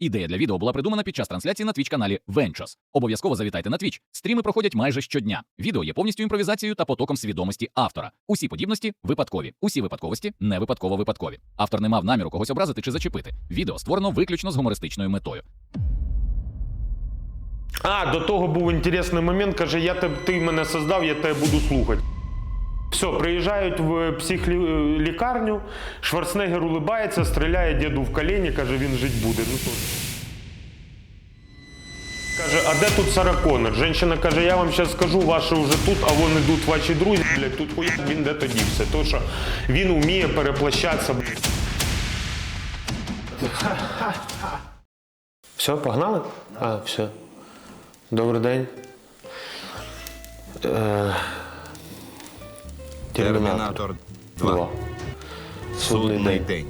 Ідея для відео була придумана під час трансляції на Twitch каналі Ventures. Обов'язково завітайте на Twitch. Стріми проходять майже щодня. Відео є повністю імпровізацією та потоком свідомості автора. Усі подібності випадкові, усі випадковості не випадково випадкові. Автор не мав наміру когось образити чи зачепити. Відео створено виключно з гумористичною метою. А, до того був інтересний момент, каже, я теб, ти мене создав, я тебе буду слухати. Все, приїжджають в психлікарню, Шварценеггер улибається, стріляє діду в коліні, каже, він жити буде. Ну, то... Каже, а де тут Сара Коннор? Женщина каже, я вам зараз скажу, ваші вже тут, а вон ідуть ваші друзі, блядь, тут хуя він де тоді все. То, що він вміє переплощатися. блядь. Все, погнали? А, все. Добрий день. Е, Термінатор 2. Два. Судний день.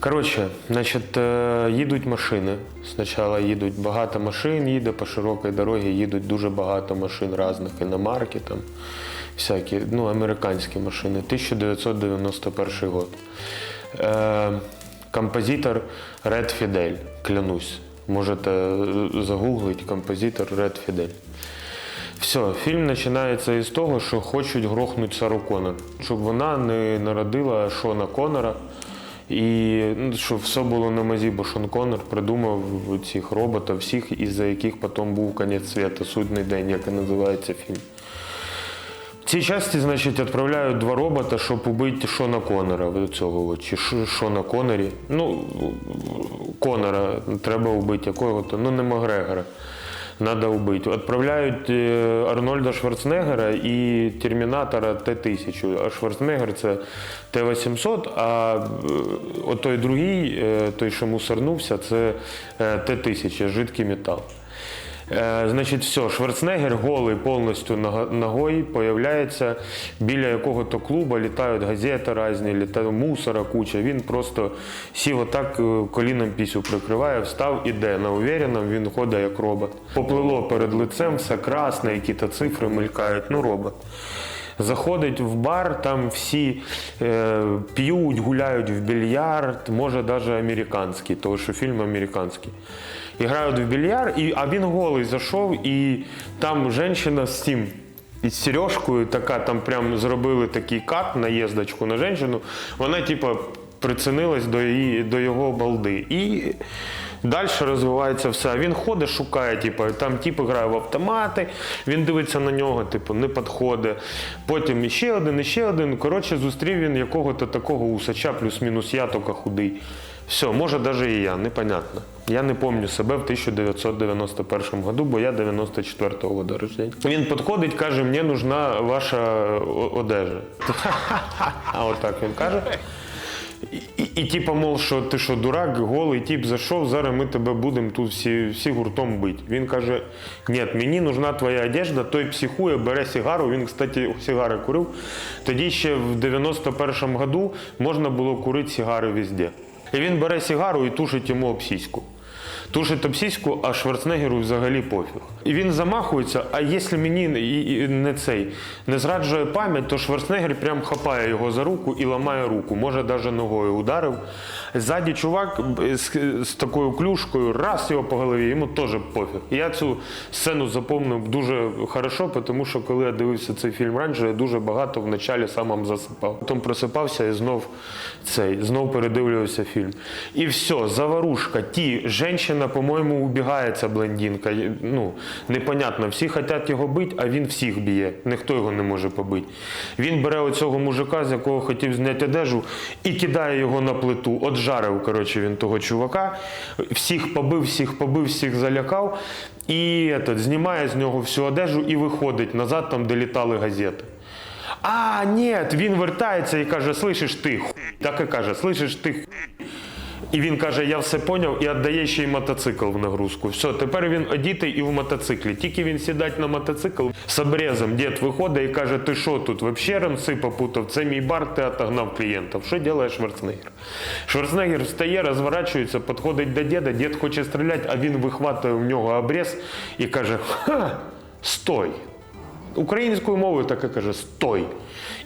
Коротше, значить, е, їдуть машини. Спочатку їдуть багато машин, їде по широкій дорозі, їдуть дуже багато машин різних іномарки, там, всякі, ну, американські машини. 1991 год. Е, композитор Red Fidel, клянусь. Можете е, загуглити композитор Red Fidel. Все, фільм починається із того, що хочуть грохнути Сару Коннор, щоб вона не народила Шона Коннора. І ну, щоб все було на мазі, бо Шон Коннор придумав цих роботів, всіх, із-за яких потім був кінець світу, судний день, як і називається фільм. В цій часті, значить, відправляють два робота, щоб убити Шона Коннора, цього, чи Шона Коннорі. Ну, Коннора треба вбити, якого-то, ну не Макгрегора. Треба убить. Відправляють е, Арнольда Шварценеггера і Термінатора Т-1000. А Шварценеггер це Т-800, а е, отой другий, е, той, що мусорнувся, це е, Т-1000, жидкий метал. Е, Значить, все, Шварценеггер голий повністю ногою появляється біля якого-то клубу, літають газети різні, літає мусора куча. Він просто сів отак е, коліном пісю прикриває, встав, іде на увіреному, він ходить як робот. Поплило перед лицем, все красне, які-то цифри мелькають, ну робот. Заходить в бар, там всі е, п'ють, гуляють в більярд, може навіть американський, тому що фільм американський. І грають в більярд, і, а він голий зайшов, і там жінка з цим. Із сережкою така, там прям зробили такий кат, наїздочку на жінку. Вона, типу, прицінилась до, її, до його балди. І далі розвивається все. Він ходить, шукає, типу, там тип грає в автомати, він дивиться на нього, типу, не підходить. Потім іще один, іще один. Коротше, зустрів він якого-то такого усача, плюс-мінус я, тільки худий. Все, може, навіть і я, непонятно. Я не пам'ятаю себе в 1991 году, бо я 94-го года рождения. Він підходить, каже, мені нужна ваша одежа. А отак він каже. І, і типа, мов, що ти що, дурак, голий тип зайшов, зараз ми тебе будемо тут всі, всі гуртом бити. Він каже: ні, мені нужна твоя одежда, той психує, бере сигару. Він, кстати, сигари курив. Тоді ще в 91-му году можна було курити сигари везде. І він бере сігару і тушить йому об сіську. Тушить об сіську, а Шварценеггеру взагалі пофіг. І він замахується, а якщо мені не цей не зраджує пам'ять, то Шварценеггер прям хапає його за руку і ламає руку. Може, навіть ногою ударив. Ззаді чувак з, з такою клюшкою, раз його по голові, йому теж пофіг. Я цю сцену запомнив дуже хорошо, тому що коли я дивився цей фільм раніше, я дуже багато в началі самому засипав. Потім просипався і знов цей, знов передивлювався фільм. І все, заварушка. Ті, жінка, по-моєму, убігає ця блондинка. Є- Ну, непонятно. Всі хочуть його бити, а він всіх б'є. Ніхто його не може побити. Він бере оцього мужика, з якого хотів зняти одежу, і кидає його на плиту. От жарив, коротше, він того чувака. Всіх побив, всіх побив, всіх залякав. І этот, знімає з нього всю одежу і виходить назад, там, де літали газети. А, ні, він вертається і каже: слышиш ти, хуй. Так і каже, слышиш ти. хуй». І він каже, я все поняв і віддає ще й мотоцикл в нагрузку. Все, тепер він одітий і в мотоциклі. Тільки він сідать на мотоцикл з обрезом, дід виходить і каже, ти що тут, вообще рамси попутав? Це мій бар, ти отогнав клієнтів. Що робить Шварценеггер? Шварценеггер встає, розворачується, підходить до діда, дід хоче стріляти, а він вихватує в нього обрез і каже, ха, стой. Українською мовою таке каже Стой!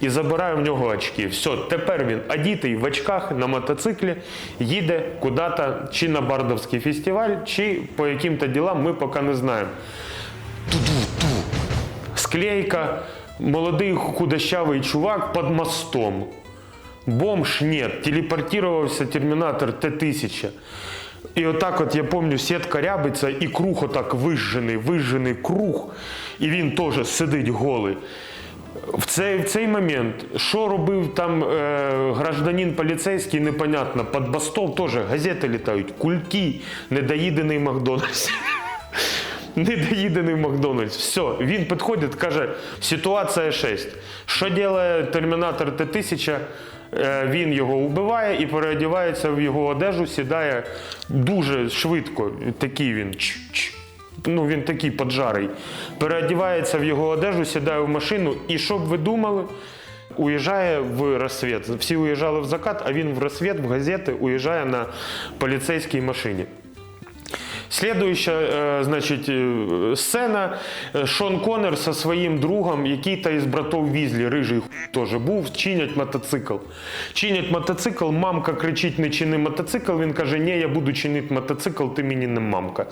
І забирає в нього очки. Все, тепер він одітий в очках на мотоциклі, їде куди-то чи на Бардовський фестиваль, чи по яким-то ділам ми поки не знаємо. Ту-ту-ту. Склейка, молодий худощавий чувак під мостом. Бомж нет, телепортувався термінатор Т-1000. І отак от я пам'ятаю, сітка рябиться, і круг отак вижжений, вижжений круг, і він теж сидить голий. В цей, в цей момент, що робив там е, гражданин поліцейський, непонятно. Під бастом теж газети літають, кульки, недоїдений Макдональдс. Недоїдений Макдональдс. Все, він підходить, каже, ситуація 6. Що робить термінатор Т-1000? Е, Він його вбиває і переодівається в його одежу, сідає дуже швидко. Такий він. Ч -ч. Ну, він такий поджарий. Переодівається в його одежу, сідає в машину. І що б ви думали? Уїжджає в розсвіт. Всі уїжджали в закат, а він в розсвіт, в газети уїжджає на поліцейській машині. Следующая, э, значит, э, сцена. Э, Шон Коннор со своїм другом, який-то із братов Візлі, рижий хуй теж був, чинять мотоцикл. Чинять мотоцикл, мамка кричить, не чини мотоцикл. Він каже, ні, я буду чинити мотоцикл, ти мені не мамка.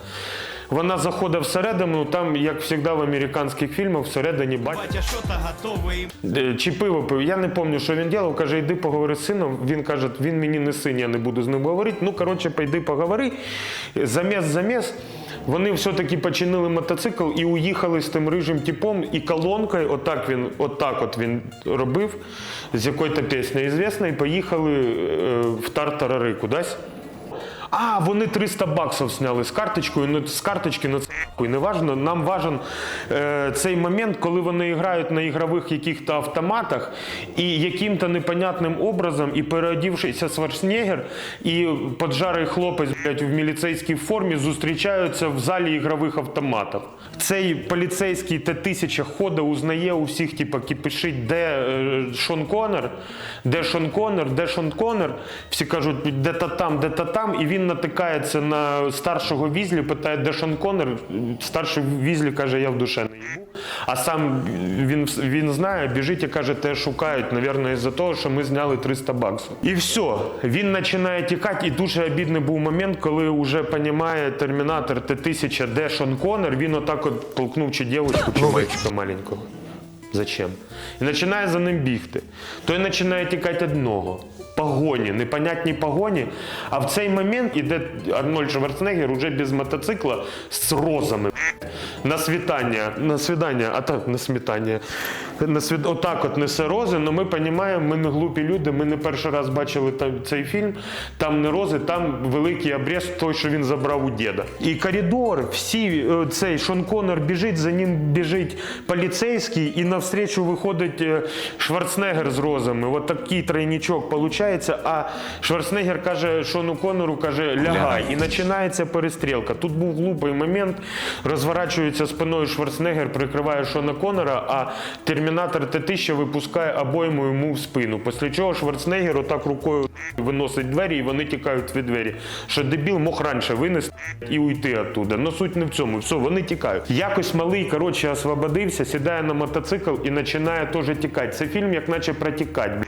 Вона заходить всередину, там, як завжди в американських фільмах, всередині. Батя, що то готовий. Е, Чи пиво пив. Я не пам'ятаю, що він робив. Каже, йди поговори з сином. Він каже, він мені не син, я не буду з ним говорити. Ну, коротше, пойди поговори. Заміс, заміс. Вони все-таки починили мотоцикл і уїхали з тим рижим типом і колонкою, отак він, отак от він робив, з якої-то пісні звісної, поїхали е, в Тартарари кудись. А, вони 300 баксів зняли з карточкою, ну, з карточки на це не важно. Нам важен е, цей момент, коли вони грають на ігрових яких-то автоматах, і яким-то непонятним образом, і переодівшися Шварценеггер, і поджарий хлопець блядь, в міліцейській формі зустрічаються в залі ігрових автоматів. Цей поліцейський Т-1000 ходить, узнає у всіх, типу, кипишить, де е, Шон Коннор, де Шон Коннор, де Шон Коннор. Всі кажуть, де-то там, де-то там, і він натикається на старшого візлі, питає, де Шон Коннор. Старший візлі каже, я в душе не їбу. А сам він, він знає, біжить і каже, те шукають, мабуть, із-за того, що ми зняли 300 баксів. І все, він починає тікати, і дуже обідний був момент, коли вже розуміє термінатор Т-1000, де Шон Коннор, він отак от толкнув чи дівчинку, чи мальчика маленького. Зачем? І починає за ним бігти. Той починає тікати одного. Погоні, непонятні погоні. А в цей момент іде Арнольд Шварценеггер уже без мотоцикла з розами. На світання, на свідання, а так, на смітання. Отак от несе рози, але ми розуміємо, ми не глупі люди, ми не перший раз бачили цей фільм. Там не рози, там великий обріз, той, що він забрав у діда. І коридор, всі, е, цей Шон Коннор біжить, за ним біжить поліцейський, і навстрічу виходить е, Шварценеггер з розами. От такий тройничок виходить, а Шварценеггер каже Шону Коннору, каже, лягай. І починається перестрілка. Тут був глупий момент, розворачується спиною Шварценеггер, прикриває Шона Коннора, а термінатор Т-1000 випускає обойму йому в спину. Після чого Шварценеггер отак рукою виносить двері, і вони тікають від двері. Що дебіл мог раніше винести і уйти оттуда. Но суть не в цьому. Все, вони тікають. Якось малий, коротше, освободився, сідає на мотоцикл і починає теж тікати. Це фільм, як наче протікати.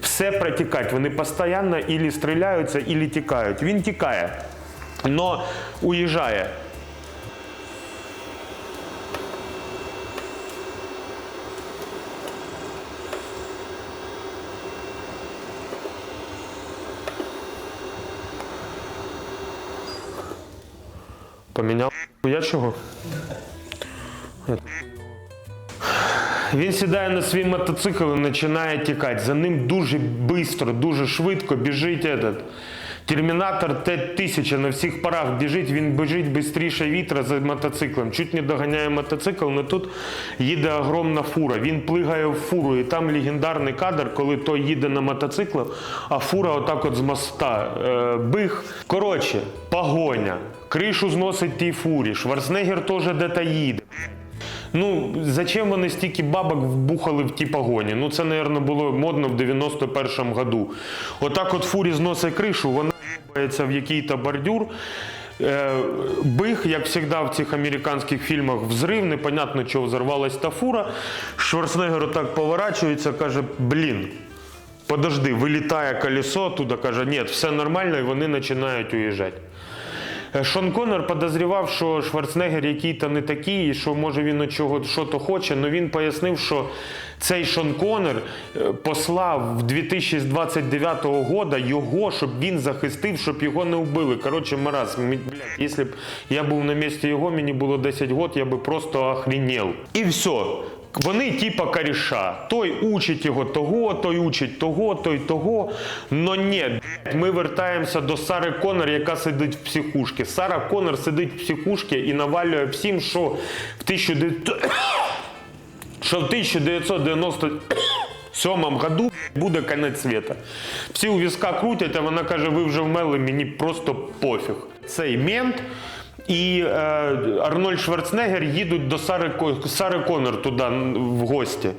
Все протікати. Вони постійно ілі стріляються, ілі тікають. Він тікає, но уїжджає. Поміняв я чого? Він сідає на свій мотоцикл і починає тікати. За ним дуже швидко, дуже швидко біжить этот. Термінатор Т-1000 на всіх парах біжить, він біжить швидше вітра за мотоциклом. Чуть не доганяє мотоцикл, але тут їде огромна фура. Він плигає в фуру, і там легендарний кадр, коли той їде на мотоциклі, а фура отак от з моста. Е, бих. Коротше, погоня. Кришу зносить тій фурі. Шварценеггер теж де-то їде. Ну, зачем вони стільки бабок вбухали в ті погоні? Ну, це, мабуть, було модно в 91-му году. Отак от фурі зносить кришу, вона в'їбається в який-то бордюр. Е, Бих, як завжди в цих американських фільмах, взрив, непонятно чого взорвалась та фура. Шварценеггер отак поворачується, каже: блін. Подожди, вилітає колесо, туди каже, ні, все нормально, і вони починають уїжджати. Е, Шон Коннор подозрівав, що Шварценеггер який-то не такий, і що може він от чого що-то хоче. але він пояснив, що цей Шон Коннор е, послав в 2029 года його, щоб він захистив, щоб його не вбили. Коротше, Марас, мі- блядь, якщо б я був на місці його, мені було 10 років, я би просто охренел. І все. Вони типа коріша. Той учить його того, той учить того, той того. Но ні, ми вертаємося до Сари Коннор, яка сидить в психушці. Сара Коннор сидить в психушці і навалює всім, що в 1900... що в 1997 году буде кінець світа. Всі у візка крутять, а вона каже, ви вже вмерли, мені просто пофіг. Цей мент і е, Арнольд Шварценеггер їдуть до Сари, Сари Конор туди в гості.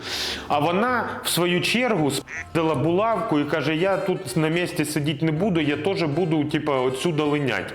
А вона в свою чергу спила булавку і каже: я тут на місці сидіти не буду, я теж буду типа, отсюда линять.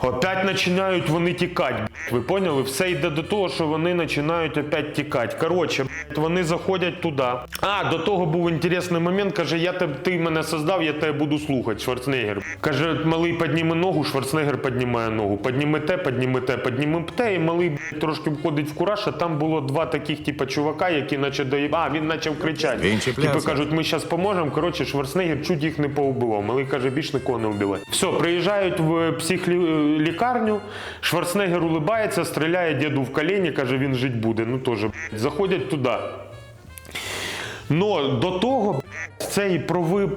Опять починають вони тікати. Ви поняли? Все йде до того, що вони починають опять тікати. Коротше, вони заходять туди. А, до того був інтересний момент. Каже, я тебе, ти мене создав, я тебе буду слухати. Шварценеггер. Каже, малий підніми ногу, Шварценеггер піднімає ногу. Підніми те, підніми те, підніми те. І малий трошки входить в кураж, а там було два таких, типу, чувака, які наче доїб... А, він почав кричати. Він. Типу, кажуть, ми зараз поможемо. Коротше, Шварценеггер чуть їх не поубивав. Малий каже, більш нікого не вбивай. Все, приїжджають в психлікарню. Шварценеггер улибається, стріляє діду в коліні, каже, він жити буде. Ну теж заходять туди. Но до того цей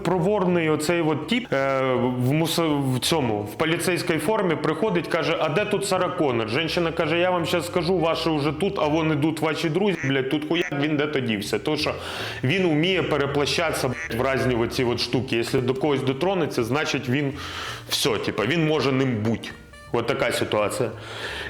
проворний оцей от тип е, в, муса, в цьому в поліцейській формі приходить, каже: А де тут Сара Коннор? Женщина каже: Я вам зараз скажу, ваші вже тут, а вон ідуть ваші друзі. Блядь, тут хуяк він де то дівся. То що він вміє переплащатися блядь, в різні оці от штуки. Якщо до когось дотронеться, значить він все, типа, він може ним бути. От така ситуація.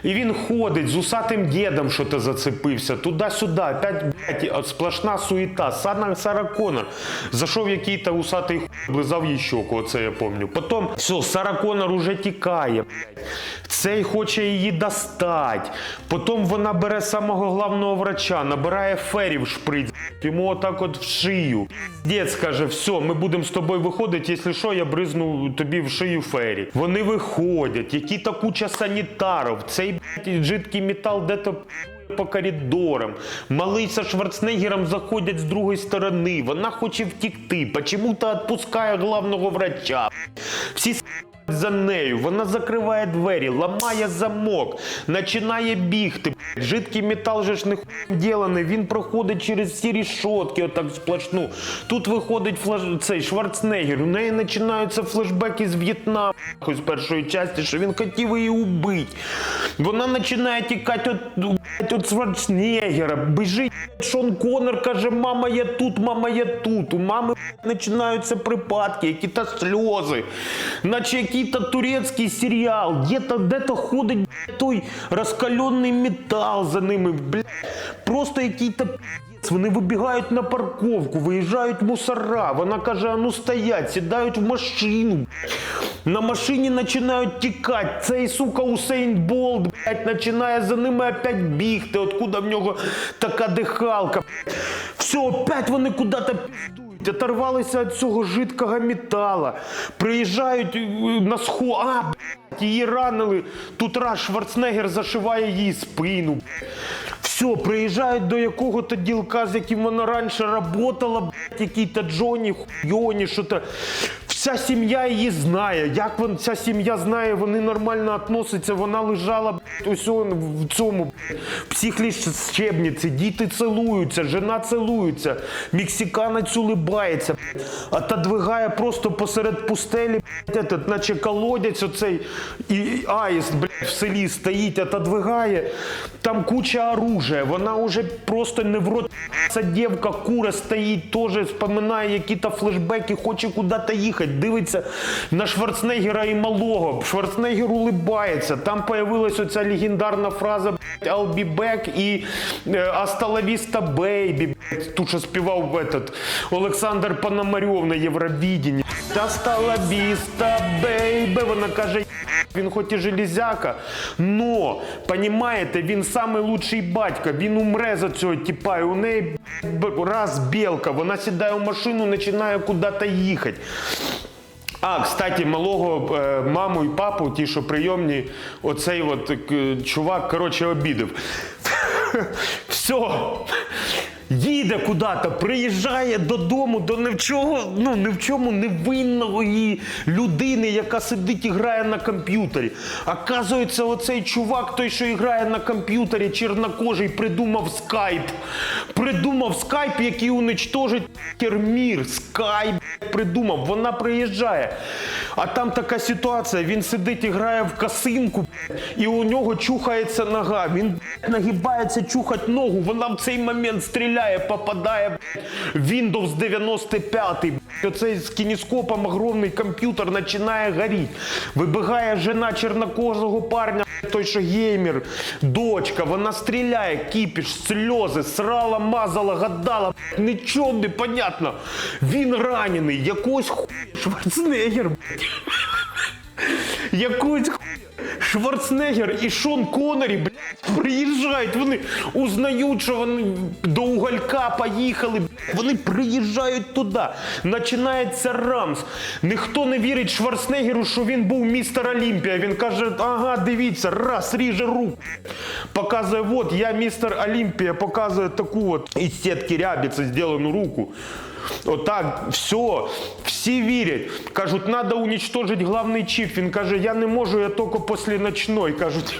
І він ходить з усатим дідом, що ти зацепився, туди-сюди, опять, блядь, сплошна суета. Сара, Сара Коннор. Зайшов який-то усатий хуй, облизав їй щоку, оце я пам'ятаю. Потім, все, Сара Коннор уже тікає, блядь. Цей хоче її достати. Потім вона бере самого главного врача, набирає ферів шприц, йому отак от в шию. Дід каже, все, ми будемо з тобою виходити, якщо що, я бризну тобі в шию фері. Вони виходять, які та куча санітарів, цей блядь, жидкий метал де-то по коридорам. Малий со Шварценеггером заходять з другої сторони. Вона хоче втікти. Почему-то відпускає главного врача. Всі за нею, вона закриває двері, ламає замок, починає бігти. Жидкий метал же ж не ділений, він проходить через всі рішотки, отак сплошну. Тут виходить флеш... цей Шварценеггер, у неї починаються флешбеки з В'єтнаму з першої частини, що він хотів її убити. Вона починає тікати блядь, від Шварценеггера, біжить. Шон Коннор каже, мама, я тут, мама, я тут. У мами починаються припадки, які-то сльози, наче який-то турецький серіал, де-то, де-то ходить блядь, той розкалений метал за ними. Блядь. Просто піздець. вони вибігають на парковку, виїжджають мусора. Вона каже, а ну стоять, сідають в машину. блядь. На машині починають тікати. Цей сука Усейн Болт, блядь, починає за ними опять бігти. Откуда в нього така дихалка. блядь. Все, опять вони піздують. Оторвалися від цього жидкого метала. Приїжджають е, на сход. А, блядь, її ранили. Тут раз Шварценеггер зашиває їй спину. Все, приїжджають до якого-то ділка, з яким вона раніше працювала, блядь, який-то Джоні, хуйоні, що то. Вся сім'я її знає. Як вон, ця сім'я знає, вони нормально відносяться. Вона лежала ось в цьому психлічебниці, діти цілуються, жена цілується, мексиканець улибається, отодвигає просто посеред пустелі, этот, наче колодязь оцей і аїст в селі стоїть, отодвигає. Там куча оружия. Вона вже просто не в. Ця дівка кура стоїть, теж споминає які-то флешбеки, хоче куди-то їхати. Дивиться на Шварценеггера і малого. Шварценеггер улибається. Там появилась оця легендарна фраза I'll be back і Асталавіста Бейбі. baby». блядь. Тут що співав этот, Олександр Пономарьов на Євровідінні. Достала біста, бейбе. Вона каже, він хоч і железяка, но, понімаєте, він самий лучший батько, він умре за цього типа, і у неї раз білка, вона сідає в машину, починає куди-то їхати. А, кстати, малого е, маму і папу, ті, що прийомні, оцей от чувак, коротше, обідав. Все. Їде куди-то, приїжджає додому до ні в чого, ну ні в чому невинної людини, яка сидить і грає на комп'ютері. Оказується, оцей чувак, той, що грає на комп'ютері, чорнокожий, придумав скайп. Придумав скайп, який уничтожить мір. Скайп придумав. Вона приїжджає. А там така ситуація: він сидить і грає в касинку, і у нього чухається нога. Він нагибається чухать ногу. Вона в цей момент стріляє, попадає в Windows 95. Оцей з кінескопом огромний комп'ютер починає горіти. Вибігає жена чорнокожого парня, той, що геймер, дочка, вона стріляє, кіпіш, сльози, срала, мазала, гадала. Нічого не понятно. Він ранений, якось ху... Шварценеггер, блядь. Якось ху... Шварценеггер і Шон Коннері, блядь, приїжджають. Вони узнають, що вони до уголька поїхали. блядь. Вони приїжджають туди. Починається рамс. Ніхто не вірить Шварценеггеру, що він був містер Олімпія. Він каже: ага, дивіться, раз, ріже руку. Показує, от я містер Олімпія, показує таку от із сітки рябіці зроблену руку. Отак, все, всі вірять. Кажуть, треба уничтожити головний чіп. Він каже, я не можу, я тільки після ночної. Кажуть,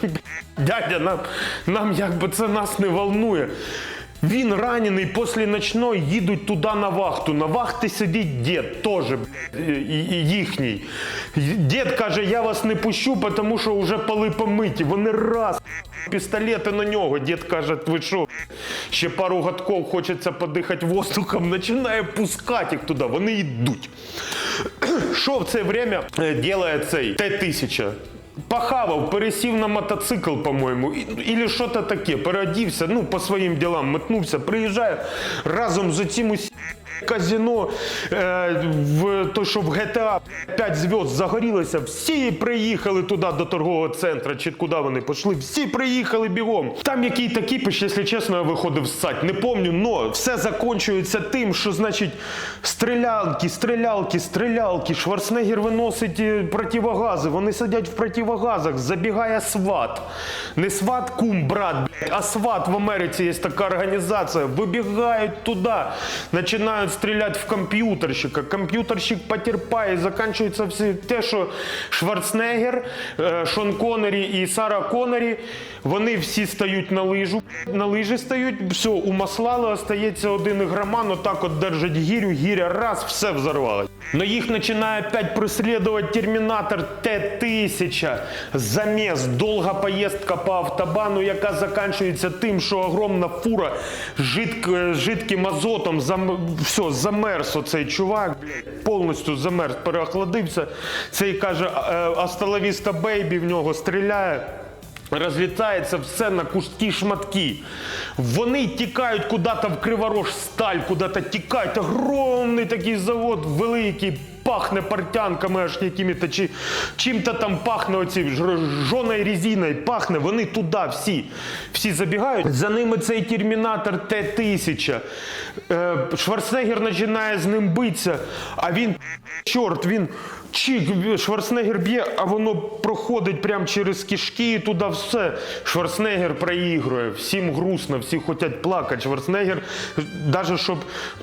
дядя, нам, нам якби це нас не волнує. Він ранений після ночної, їдуть туди на вахту. На вахті сидить дід теж і їхній. Дід каже, я вас не пущу, тому що вже поли помиті. Вони раз пістолети на нього. Дід каже, ви що, ще пару годков хочеться подихати воздухом, починає пускати їх туди. Вони йдуть. Що в це время е, делає цей Т-1000? Похавав, пересів на мотоцикл, по-моєму, і- щось таке, переодівся, ну, по своїм ділам метнувся, приїжджає разом з цим усім казино, е, в, то, що в GTA 5 зв'язд загорілося, всі приїхали туди до торгового центру, чи куди вони пішли, всі приїхали бігом. Там який такий кіпіш, якщо чесно, я виходив ссать, не пам'ятаю, но все закінчується тим, що, значить, стрілялки, стрілялки, стрілялки, Шварценеггер виносить е, противогази, вони сидять в противогазах, забігає сват. Не сват кум, брат, блядь, а сват в Америці є така організація. Вибігають туди, починають стріляти в комп'ютерщика. Комп'ютерщик потерпає, заканчивается все те, що Шварценеггер, е, Шон Коннері і Сара Коннері, вони всі стають на лижу. На лижі стають, все, умаслали, остається один ігроман, отак от держать гірю, гіря раз, все взорвалось. Но їх починає опять преслідувати термінатор Т-1000. Заміс, довга поїздка по автобану, яка закінчується тим, що огромна фура жидк, жидким азотом зам, все, замерз оцей чувак, блядь, повністю замерз, переохладився. Цей каже, Асталавіста Бейбі в нього стріляє. Розлітається все на куски шматки. Вони тікають куди-то в Криворож сталь, куди-то тікають. Огромний такий завод, великий, пахне портянками аж якими-то чи чим-то там пахне оці жоною резиною, пахне. Вони туди всі. Всі забігають. За ними цей термінатор Т-1000. Е, Шварценеггер починає з ним битися, а він, чорт, він чик, Шварценеггер б'є, а воно проходить прямо через кишки і туди все. Шварценеггер проігрує, всім грустно, всі хочуть плакати. Шварценеггер, навіть щоб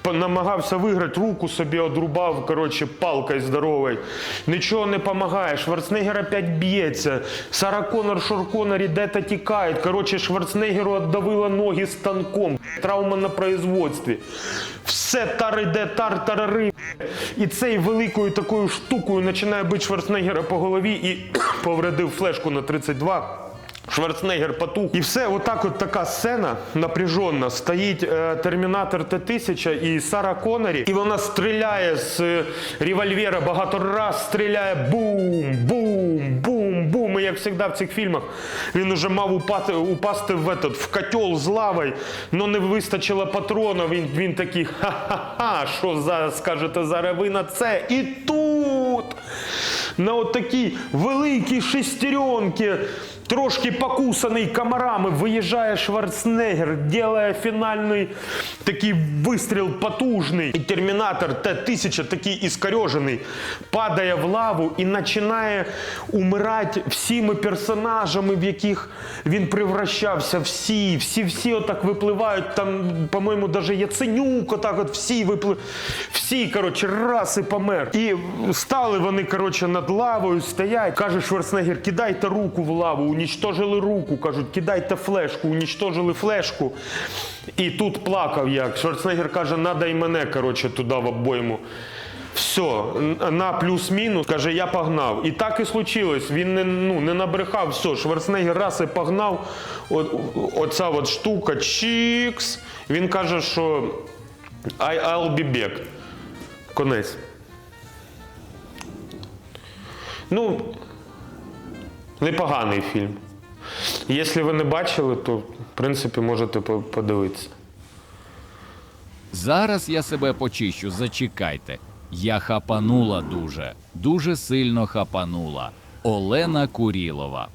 намагався виграти, руку собі одрубав, коротше, палкою здоровою. Нічого не допомагає. Шварценеггер опять б'ється. Сара Коннор, Шор Коннор де-то тікають. Коротше, Шварценеггеру отдавила ноги станком. Травма на производстві. Все тар іде, тар тарари. І цей великою такою штукою починає бити Шварценеггера по голові і повредив флешку на 32. Шварценеггер потух. І все, отак от така сцена напряжена. Стоїть е, термінатор Т-1000 і Сара Конорі, і вона стріляє з е, револьвера багато раз, стріляє бум, бум, бум, бум. і як завжди в цих фільмах. Він уже мав упати, упасти в, этот, в котел з лавою, але не вистачило патрону. Він, він такий, ха-ха-ха, що за, скажете зараз ви на це? І тут на от такі великі шестеренки, трошки покусаний комарами, виїжджає Шварценеггер, делає фінальний такий вистріл потужний. І термінатор Т-1000, такий іскорежений, падає в лаву і починає умирати всіми персонажами, в яких він превращався. Всі, всі, всі отак випливають. Там, по-моєму, навіть Яценюк, отак от всі випливають. Всі, коротше, раз і помер. І стали вони, коротше, над лавою, стоять. Каже Шварценеггер, кидайте руку в лаву, унічтожили руку. Кажуть, кидайте флешку, унічтожили флешку. І тут плакав як. Шварценеггер каже, надо і мене, коротше, туди в обойму. Все, на плюс-мінус, каже, я погнав. І так і случилось. Він не, ну, не набрехав, все, Шварценеггер раз і погнав. От, оця от штука, чікс. Він каже, що I, I'll be back. Конець. Ну, непоганий фільм. Якщо ви не бачили, то в принципі можете подивитися. Зараз я себе почищу, зачекайте. Я хапанула дуже, дуже сильно хапанула. Олена Курілова.